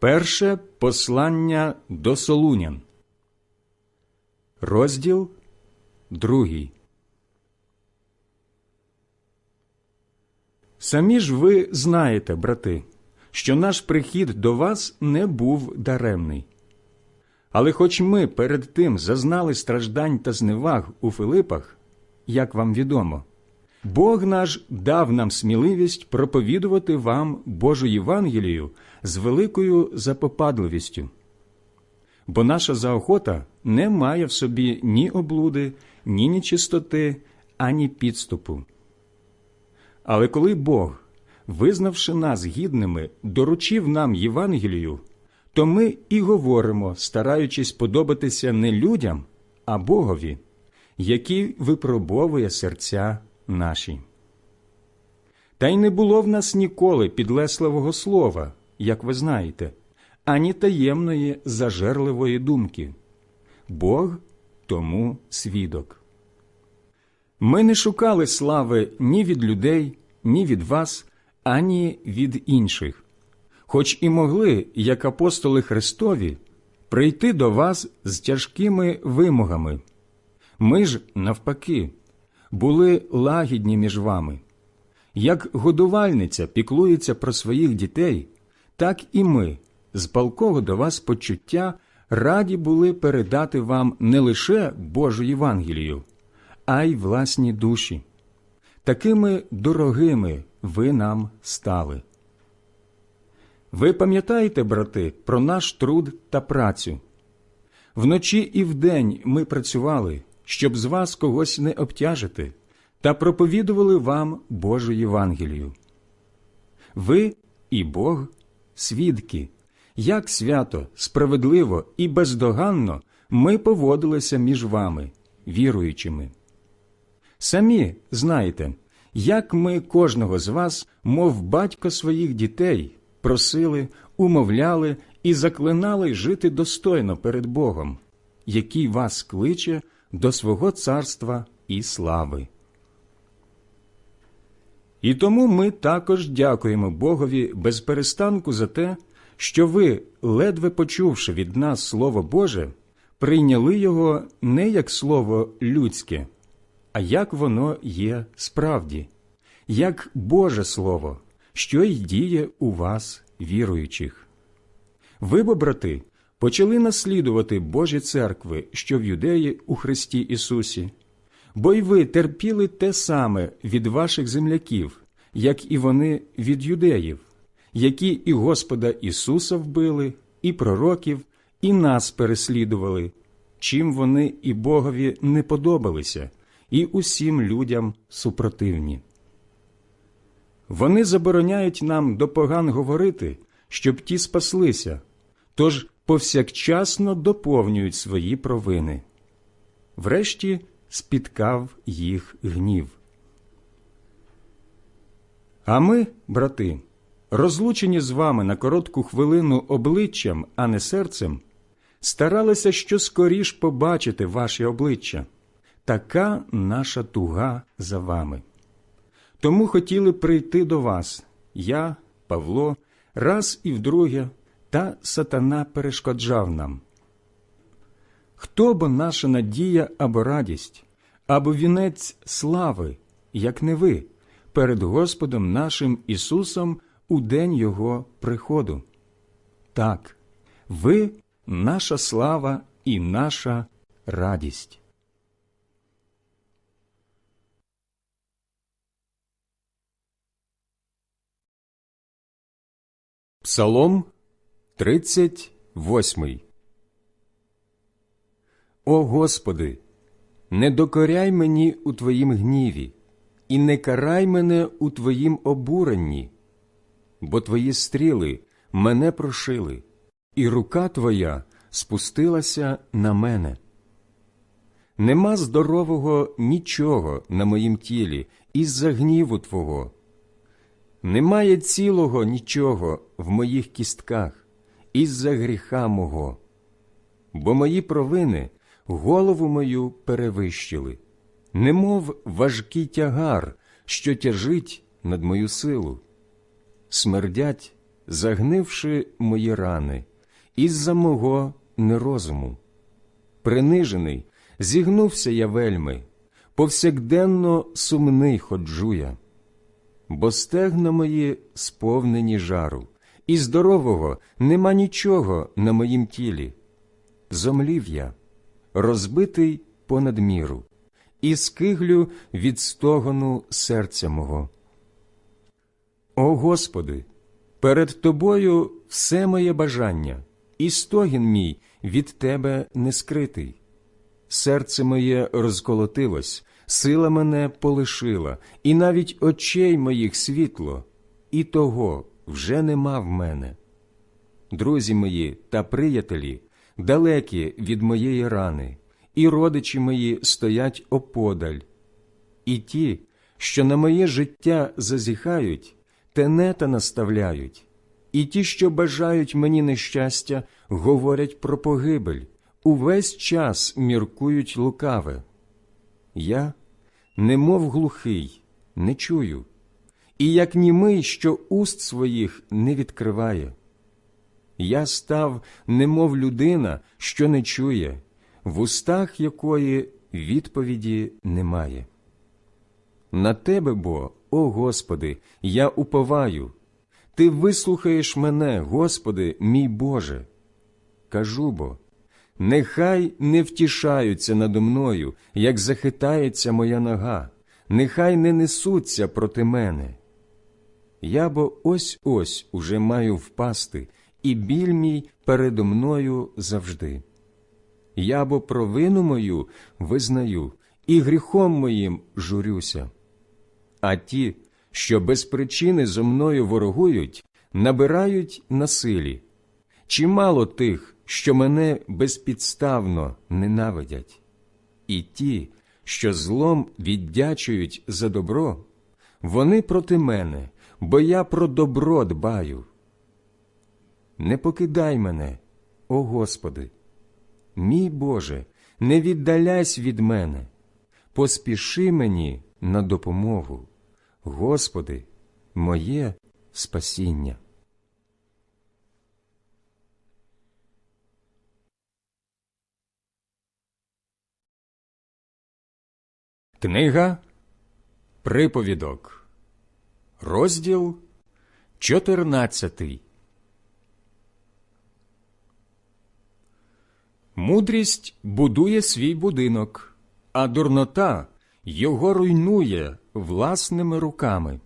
Перше послання до Солунян. Розділ другий. Самі ж ви знаєте, брати, що наш прихід до вас не був даремний. Але хоч ми перед тим зазнали страждань та зневаг у Филипах, як вам відомо, Бог наш дав нам сміливість проповідувати вам Божу Євангелію з великою запопадливістю. Бо наша заохота не має в собі ні облуди, ні нечистоти, ані підступу. Але коли Бог, визнавши нас гідними, доручив нам Євангелію, то ми і говоримо, стараючись подобатися не людям, а Богові, який випробовує серця наші. Та й не було в нас ніколи підлесливого слова, як ви знаєте, ані таємної зажерливої думки. Бог тому свідок. Ми не шукали слави ні від людей, ні від вас, ані від інших, хоч і могли, як апостоли Христові, прийти до вас з тяжкими вимогами. Ми ж, навпаки, були лагідні між вами. Як годувальниця піклується про своїх дітей, так і ми, з палкого до вас почуття, раді були передати вам не лише Божу Євангелію, а й власні душі. Такими дорогими ви нам стали. Ви пам'ятаєте, брати, про наш труд та працю. Вночі і вдень ми працювали, щоб з вас когось не обтяжити, та проповідували вам Божу Євангелію. Ви і Бог свідки, як свято, справедливо і бездоганно ми поводилися між вами, віруючими. Самі знаєте, як ми кожного з вас, мов батько своїх дітей, просили, умовляли і заклинали жити достойно перед Богом, який вас кличе до свого царства і слави. І тому ми також дякуємо Богові без перестанку за те, що ви, ледве почувши від нас Слово Боже, прийняли його не як слово людське, а як воно є справді, як Боже Слово, що й діє у вас, віруючих. Ви, бо, брати, почали наслідувати Божі церкви, що в юдеї у Христі Ісусі, бо й ви терпіли те саме від ваших земляків, як і вони від юдеїв, які і Господа Ісуса вбили, і пророків, і нас переслідували, чим вони і Богові не подобалися, і усім людям супротивні. Вони забороняють нам до поган говорити, щоб ті спаслися, тож повсякчасно доповнюють свої провини. Врешті спіткав їх гнів. А ми, брати, розлучені з вами на коротку хвилину обличчям, а не серцем, старалися що скоріш побачити ваші обличчя. Така наша туга за вами. Тому хотіли прийти до вас я, Павло, раз і вдруге, та сатана перешкоджав нам. Хто бо наша надія або радість, або вінець слави, як не ви, перед Господом нашим Ісусом у день Його приходу? Так, ви наша слава і наша радість. Псалом 38 О Господи, не докоряй мені у Твоїм гніві, і не карай мене у Твоїм обуренні, бо Твої стріли мене прошили, і рука Твоя спустилася на мене. Нема здорового нічого на моїм тілі із-за гніву Твого. Немає цілого нічого в моїх кістках із-за гріха мого, бо мої провини голову мою перевищили, немов важкий тягар, що тяжить над мою силу. Смердять, загнивши мої рани, із-за мого нерозуму. Принижений, зігнувся я вельми, повсякденно сумний ходжу я бо стегна мої сповнені жару, і здорового нема нічого на моїм тілі. Зомлів я, розбитий понад міру, і скиглю від стогону серця мого. О Господи, перед Тобою все моє бажання, і стогін мій від Тебе не скритий. Серце моє розколотилось, сила мене полишила, і навіть очей моїх світло, і того вже нема в мене. Друзі мої та приятелі далекі від моєї рани, і родичі мої стоять оподаль. І ті, що на моє життя зазіхають, тенета наставляють, і ті, що бажають мені нещастя, говорять про погибель, увесь час міркують лукаве. Я немов глухий, не чую, і як німий, що уст своїх не відкриває. Я став, немов людина, що не чує, в устах якої відповіді немає. На тебе бо, о Господи, я уповаю, Ти вислухаєш мене, Господи, мій Боже. Кажу бо, Нехай не втішаються надо мною, як захитається моя нога, нехай не несуться проти мене. Я бо ось ось уже маю впасти, і біль мій передо мною завжди. Я бо провину мою визнаю, і гріхом моїм журюся. А ті, що без причини зо мною ворогують, набирають насилі. Чимало тих, що мене безпідставно ненавидять, і ті, що злом віддячують за добро, вони проти мене, бо я про добро дбаю. Не покидай мене, о Господи, мій Боже, не віддаляйсь від мене, поспіши мені на допомогу, Господи, моє спасіння. Книга Приповідок, розділ 14 Мудрість будує свій будинок, а дурнота його руйнує власними руками.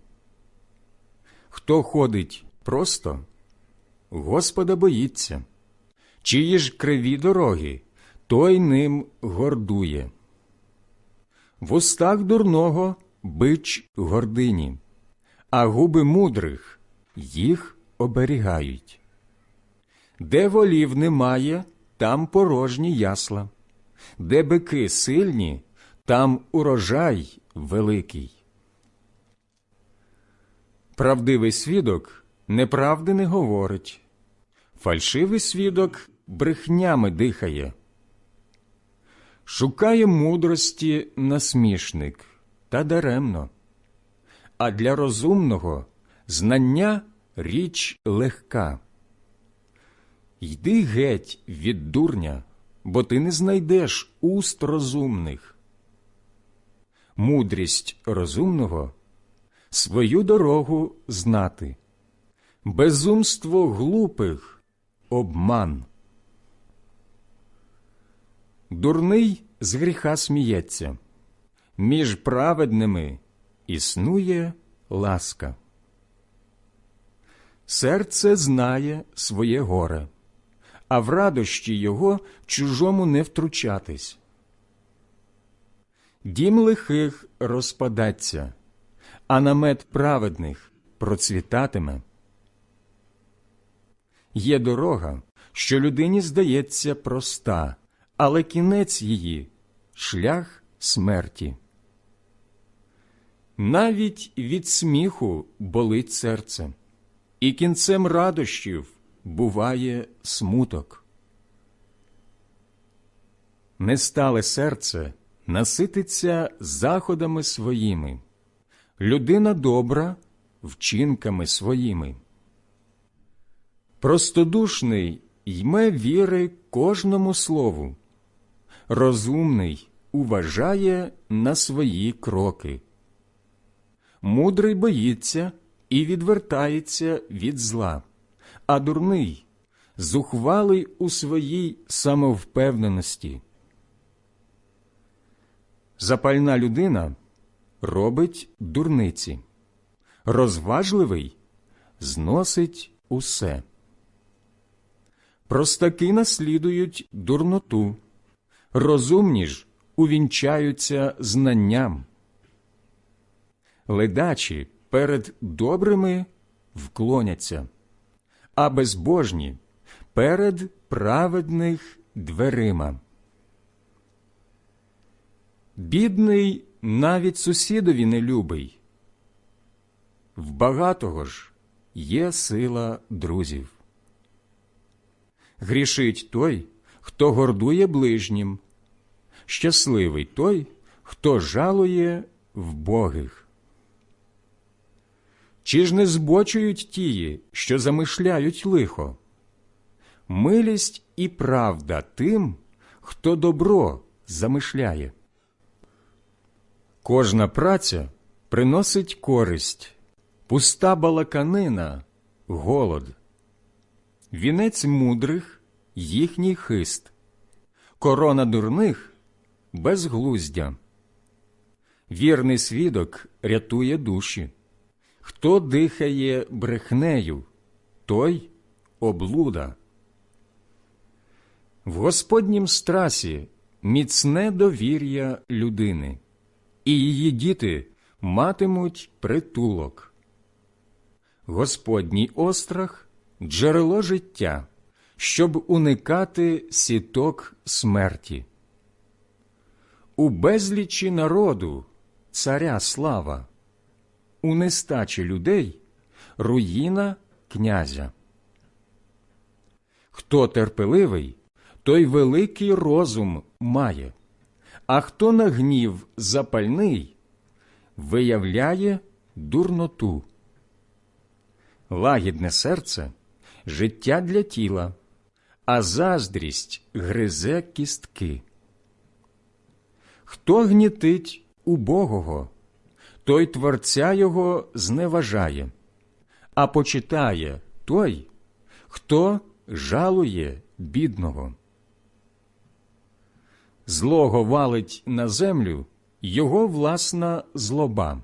Хто ходить просто, Господа боїться, чиї ж криві дороги, той ним гордує. В устах дурного бич гордині, а губи мудрих їх оберігають. Де волів немає, там порожні ясла, де бики сильні, там урожай великий. Правдивий свідок неправди не говорить, фальшивий свідок брехнями дихає. Шукає мудрості насмішник та даремно, а для розумного знання річ легка. Йди геть від дурня, бо ти не знайдеш уст розумних. Мудрість розумного свою дорогу знати, безумство глупих обман. Дурний з гріха сміється, між праведними існує ласка. Серце знає своє горе, а в радощі його чужому не втручатись. Дім лихих розпадаться, а намет праведних процвітатиме. Є дорога, що людині здається проста, але кінець її шлях смерті. Навіть від сміху болить серце, і кінцем радощів буває смуток. Нестале серце насититься заходами своїми, людина добра вчинками своїми. Простодушний йме віри кожному слову, розумний уважає на свої кроки. Мудрий боїться і відвертається від зла, а дурний зухвалий у своїй самовпевненості. Запальна людина робить дурниці, розважливий зносить усе. Простаки наслідують дурноту, розумні ж увінчаються знанням. Ледачі перед добрими вклоняться, а безбожні перед праведних дверима. Бідний навіть сусідові не любий. В багатого ж є сила друзів. Грішить той, хто гордує ближнім, щасливий той, хто жалує вбогих. Чи ж не збочують тії, що замишляють лихо? Милість і правда тим, хто добро замишляє. Кожна праця приносить користь, пуста балаканина голод. Вінець мудрих їхній хист, корона дурних безглуздя. Вірний свідок рятує душі. Хто дихає брехнею, той облуда. В Господнім страсі міцне довір'я людини, і її діти матимуть притулок. Господній острах джерело життя, щоб уникати сіток смерті. У безлічі народу царя слава, у нестачі людей руїна князя. Хто терпеливий, той великий розум має, а хто на гнів запальний, виявляє дурноту. Лагідне серце життя для тіла, а заздрість гризе кістки. Хто гнітить убогого, той творця його зневажає, а почитає той, хто жалує бідного. Злого валить на землю його власна злоба,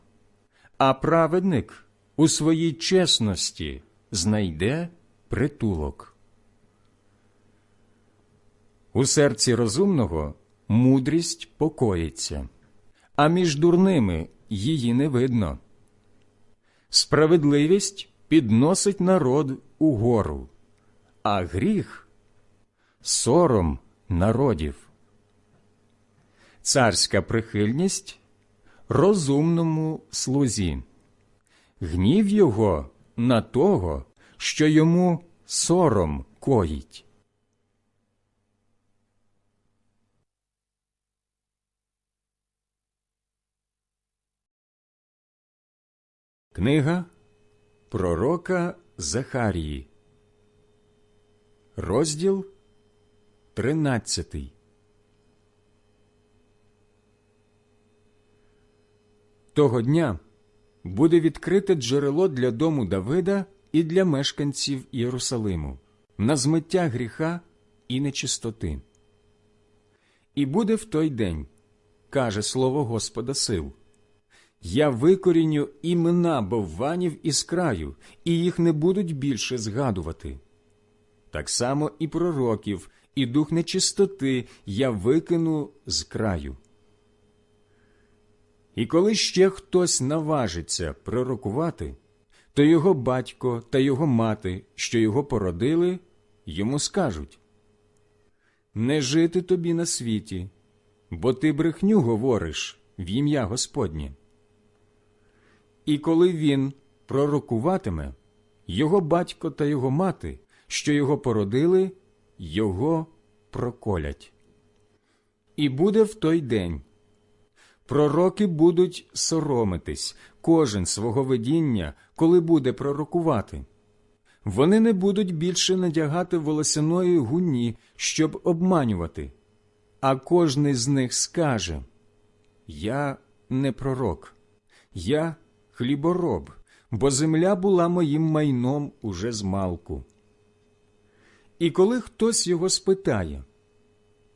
а праведник у своїй чесності знайде притулок. У серці розумного мудрість покоїться, а між дурними її не видно. Справедливість підносить народ угору, а гріх сором народів. Царська прихильність розумному слузі, гнів його на того, що йому сором коїть. Книга Пророка Захарії, розділ 13 Того дня буде відкрите джерело для дому Давида і для мешканців Єрусалиму на змиття гріха і нечистоти. І буде в той день, каже слово Господа сил. Я викоріню імена бовванів із краю, і їх не будуть більше згадувати. Так само і пророків, і дух нечистоти я викину з краю. І коли ще хтось наважиться пророкувати, то його батько та його мати, що його породили, йому скажуть Не жити тобі на світі, бо ти брехню говориш в ім'я Господнє. І коли він пророкуватиме, його батько та його мати, що його породили, його проколять. І буде в той день. Пророки будуть соромитись, кожен свого видіння, коли буде пророкувати. Вони не будуть більше надягати волосяної гуні, щоб обманювати, а кожний з них скаже Я не пророк, я хлібороб, бо земля була моїм майном уже з малку. І коли хтось його спитає,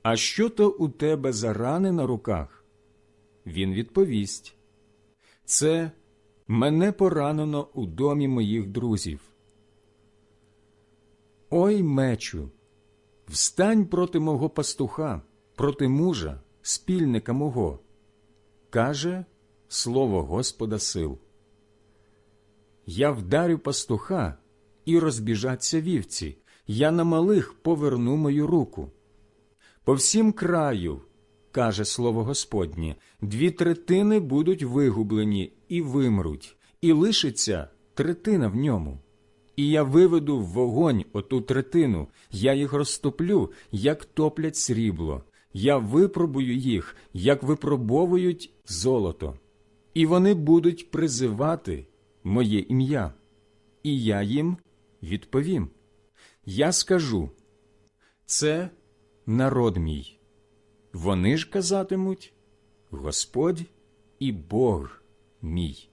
А що то у тебе за рани на руках? Він відповість Це мене поранено у домі моїх друзів. Ой, мечу, встань проти мого пастуха, проти мужа, спільника мого, каже слово Господа сил. Я вдарю пастуха і розбіжаться вівці, я на малих поверну мою руку. По всім краю, каже слово Господнє, дві третини будуть вигублені і вимруть, і лишиться третина в ньому. І я виведу в вогонь оту третину, я їх розтоплю, як топлять срібло, я випробую їх, як випробовують золото, і вони будуть призивати моє ім'я, і я їм відповім. Я скажу це народ мій. Вони ж казатимуть Господь і Бог мій.